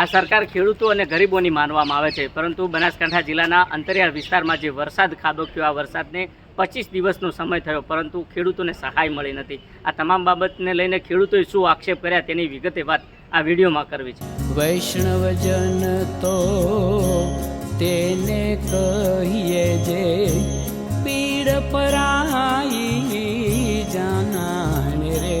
આ સરકાર ખેડૂતો અને ગરીબોની માનવામાં આવે છે. પરંતુ બનાસકાંઠા જિલ્લાના અંતરિયાળ વિસ્તારમાં જે વરસાદ ખાબક્યો આ વરસાદને પચીસ દિવસનો સમય થયો પરંતુ ખેડૂતોને સહાય મળી નથી. આ તમામ બાબતને લઈને ખેડૂતોએ શું આક્ષેપ કર્યા તેની વિગતે વાત આ વિડીયોમાં કરવી છે. વૈષ્ણવજન તો તેને કહીએ જે પીડ પરાઈ જાનાને રે.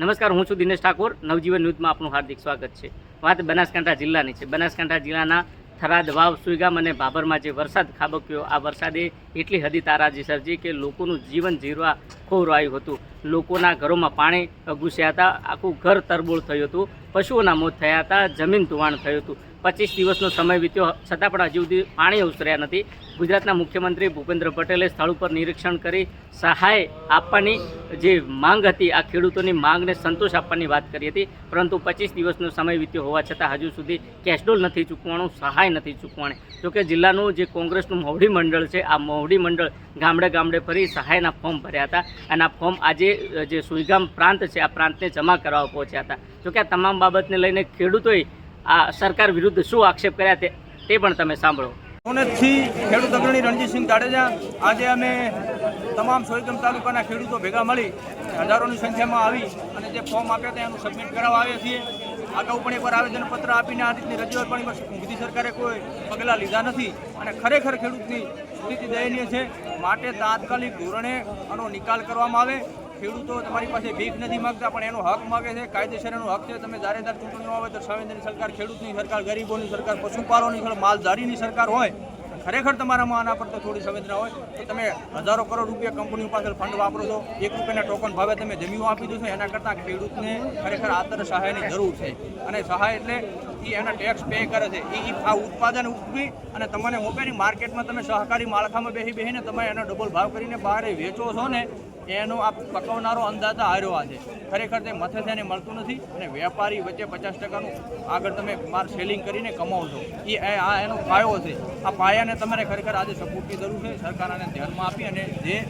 નમસ્કાર હું છું દિનેશ ઠાકોર. નવજીવન ન્યૂઝમાં આપનું હાર્દિક સ્વાગત છે. વાત બનાસકાંઠા જિલ્લાની છે. બનાસકાંઠા જિલ્લાના થરાદ, વાવ, સુઈગામ અને ભાભરમાં જે વરસાદ ખાબક્યો, આ વરસાદે એટલી હદી તારાજી સર્જી કે લોકોનું જીવન જીરવા ખોરવાયું હતું. લોકોના ઘરોમાં પાણી ઘૂસ્યા હતા. આખું ઘર તરબોળ થયું હતું. પશુઓના મોત થયા હતા. જમીન ધોવાણ થયું હતું. પચીસ દિવસનો સમય વીત્યો છતાં પણ હજુ સુધી પાણી ઉતર્યા નથી. ગુજરાતના મુખ્યમંત્રી ભૂપેન્દ્ર પટેલે સ્થળ ઉપર નિરીક્ષણ કરી સહાય આપવાની જે માંગ હતી, આ ખેડૂતોની માંગને સંતોષ આપવાની વાત કરી હતી. પરંતુ પચીસ દિવસનો સમય વીત્યો હોવા છતાં હજુ સુધી કેશડોલ નથી ચૂકવાનું સહાય નથી ચૂકવાણી જોકે જિલ્લાનું જે કોંગ્રેસનું મોવડી મંડળ છે, આ મોવડી મંડળ ગામડે ગામડે ફરી સહાયના ફોર્મ ભર્યા હતા. અને આ ફોર્મ આજે જે સુઈગામ પ્રાંત છે, આ પ્રાંતને જમા કરવા પહોંચ્યા હતા. જોકે આ તમામ બાબતને લઈને ખેડૂતોએ આ સરકાર વિરુદ્ધ શું આક્ષેપ કર્યા તે તે પણ તમે સાંભળો. સોનેતથી ખેડૂત અગ્રણી રણજીતસિંહ જાડેજા, આજે અમે તમામ સોયગમ તાલુકાના ખેડૂતો ભેગા મળી હજારોની સંખ્યામાં આવી અને જે ફોર્મ આપ્યા હતા એનું સબમિટ કરાવવા આવ્યા છીએ. અગાઉ પણ એકવાર આવેદનપત્ર આપીને આ રીતની રજૂઆત પણ મોદી સરકારે કોઈ પગલાં લીધા નથી અને ખરેખર ખેડૂતની સ્થિતિ દયનીય છે. માટે તાત્કાલિક ધોરણે આનો નિકાલ કરવામાં આવે. ખેડૂતો તમારી પાસે ભીખ નથી માગતા, પણ એનો હક માગે છે કાયદેસર એનો હક છે. તમે દારેદાર ચૂંટણીઓ આવે તો સંવેદનની સરકાર, ખેડૂતની સરકાર, ગરીબોની સરકાર, પશુપાલનની સરકાર, માલધારીની સરકાર હોય ખરેખર તમારામાં આના પર તો થોડી સંવેદના હોય. તો તમે હજારો કરોડ રૂપિયા કંપનીઓ પાસે ફંડ વાપરો છો, એક રૂપિયાના ટોકન ભાવે તમે જમીઓ આપી દો છો, એના કરતાં ખેડૂતને ખરેખર આતર સહાયની જરૂર છે. અને સહાય એટલે એ એના ટેક્સ પે કરે છે. એ આ ઉત્પાદન ઉપવી અને તમને મોકલી માર્કેટમાં તમે સહકારી માળખામાં બેસી બેસીને તમે એનો ડબલ ભાવ કરીને બહાર વેચો છો ને એનો આ પકવનારો અંદાજા હાર્યો આ છે. ખરેખર તે મથે તેને મળતું નથી અને વેપારી વચ્ચે પચાસ ટકાનું આગળ તમે માર સેલિંગ કરીને કમાવો છો. એ આ એનો પાયો છે. આ પાયાને તમારે ખરેખર આજે સપોર્ટની જરૂર છે. સરકાર આને ધ્યાનમાં આપી અને જે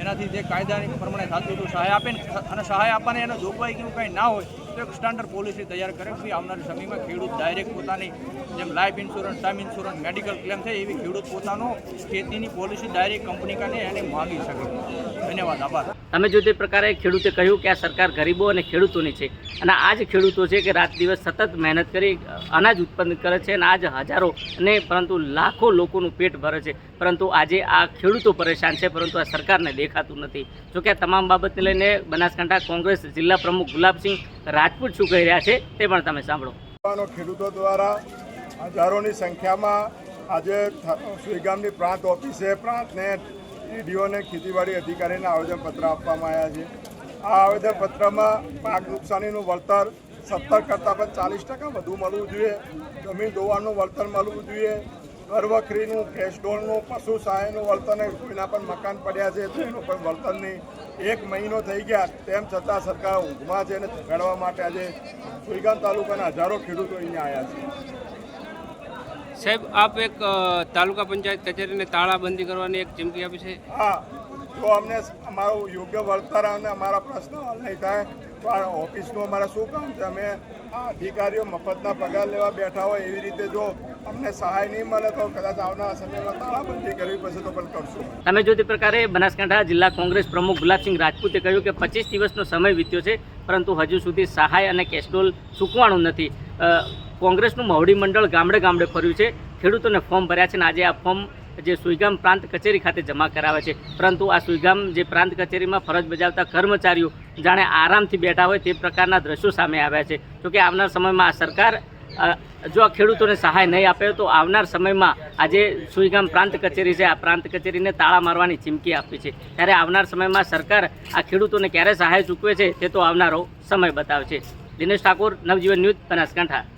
એનાથી જે કાયદાની પ્રમાણે થતું હતું, સહાય આપીને, અને સહાય આપવાને એનો જોગવાઈ કેવું કંઈ ના હોય તો એક સ્ટાન્ડર્ડ પોલિસી તૈયાર કરે કે આવનારા સમયમાં ખેડૂત ડાયરેક્ટ પોતાની જેમ life insurance term insurance medical claim છે એવી ખેડૂત પોતાનો ખેતીની પોલિસી ડાયરેક્ટ કંપની કાને એને માગી શકે. ધન્યવાદ, આભાર. તમે જો તે પ્રકારે ખેડૂતે કહ્યું કે આ સરકાર ગરીબો અને ખેડૂતોની છે અને આ જ ખેડૂતો છે કે રાત દિવસ સતત મહેનત કરી અનાજ ઉત્પન્ન કરે છે અને આજ હજારો અને પરંતુ લાખો લોકોનું પેટ ભરે છે. પરંતુ આજે આ ખેડૂતો પરેશાન છે, પરંતુ આ સરકારને દેખાતું નથી. જોકે આ તમામ બાબતને લઈને બનાસકાંઠા કોંગ્રેસ જિલ્લા પ્રમુખ ગુલાબસિંહ રાજપૂત શું કહી રહ્યા છે તે પણ તમે સાંભળો. ખેડૂતો દ્વારા હજારોની સંખ્યામાં આજે સુઈગામની પ્રાંત ઓફિસે પ્રાંતને ડીડીઓને ખેતીવાડી અધિકારીને આવેદનપત્ર આપવામાં આવ્યા છે. આ આવેદનપત્રમાં પાક નુકસાનીનું વળતર સત્તર કરતાં પણ ચાલીસ ટકા વધુ મળવું જોઈએ. જમીન ધોવાનું વળતર મળવું જોઈએ. ઘરવખરીનું કેશડોળનું પશુ સહાયનું વળતર કોઈના પણ મકાન પડ્યા છે તો એનું પણ નહીં. એક મહિનો થઈ ગયા તેમ છતાં સરકાર ઊંઘમાં છે અને ચગાડવા માટે આજે સુઈગામ તાલુકાના હજારો ખેડૂતો અહીંયા આવ્યા છે. સાહેબ આપ એક તાલુકા પંચાયત કચેરીને તાળાબંધી કરવાની એક ચીમકી આપી છે? હા જો અમને અમારું યોગ્ય વળતર અને અમારા પ્રશ્ન હલ નહીં થાય તો આ ઓફિસનું અમારે શું કામ છે? અમે આ અધિકારીઓ મફતના પગાર લેવા બેઠા હોય એવી રીતે જો અમને સહાય નહીં મળે તો કદાચ આવનારા સમયમાં તાળાબંધી કરવી પડશે તો પણ કરશું. તમે જો તે પ્રકારે બનાસકાંઠા જિલ્લા કોંગ્રેસ પ્રમુખ ગુલાબસિંહ રાજપૂતે કહ્યું કે પચીસ દિવસનો સમય વીત્યો છે પરંતુ હજુ સુધી સહાય અને કેસ્ટોલ ચૂકવાનું નથી. કોંગ્રેસનું મહુડી મંડળ ગામડે ગામડે ફર્યું છે. ખેડૂતોને ફોર્મ ભર્યા છે અને આજે આ ફોર્મ જે સુઈગામ પ્રાંત કચેરી ખાતે જમા કરાવે છે. પરંતુ આ સુઈગામ જે પ્રાંત કચેરીમાં ફરજ બજાવતા કર્મચારીઓ જાણે આરામથી બેઠા હોય તે પ્રકારના દ્રશ્યો સામે આવ્યા છે. જોકે આવનાર સમયમાં આ સરકાર જો આ ખેડૂતોને સહાય નહીં આપે તો આવનાર સમયમાં આજે સુઈગામ પ્રાંત કચેરી છે. આ પ્રાંત કચેરીને તાળા મારવાની ચીમકી આપી છે. ત્યારે આવનાર સમયમાં સરકાર આ ખેડૂતોને ક્યારે સહાય ચૂકવે છે તે તો આવનારો સમય બતાવશે. દિનેશ ઠાકોર, નવજીવન ન્યૂઝ બનાસકાંઠા.